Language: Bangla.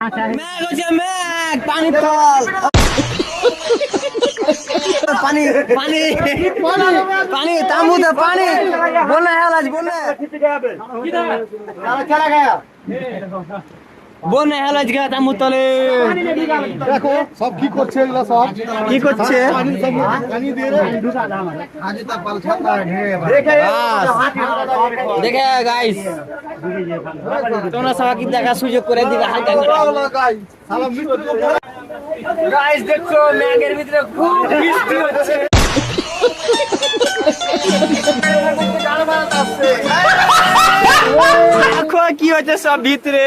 ম্যাগ হচ্ছে ম্যাগ পানি ফল। পানি পানি পানি তাম্বুতে পানি। বন্যা হেলাজ বন্যা বন্যা হেলাজ গা তাম্বু তলে দেখো সব কি করছে এগুলা সব? কি করছে? দেখে গাইস তোমরা সবাই কি দেখা সুযোগ করে দিবে হালকা গাইস দেখো ম্যাগের ভিতরে খুব বৃষ্টি হচ্ছে। কি হচ্ছে সব ভিতরে।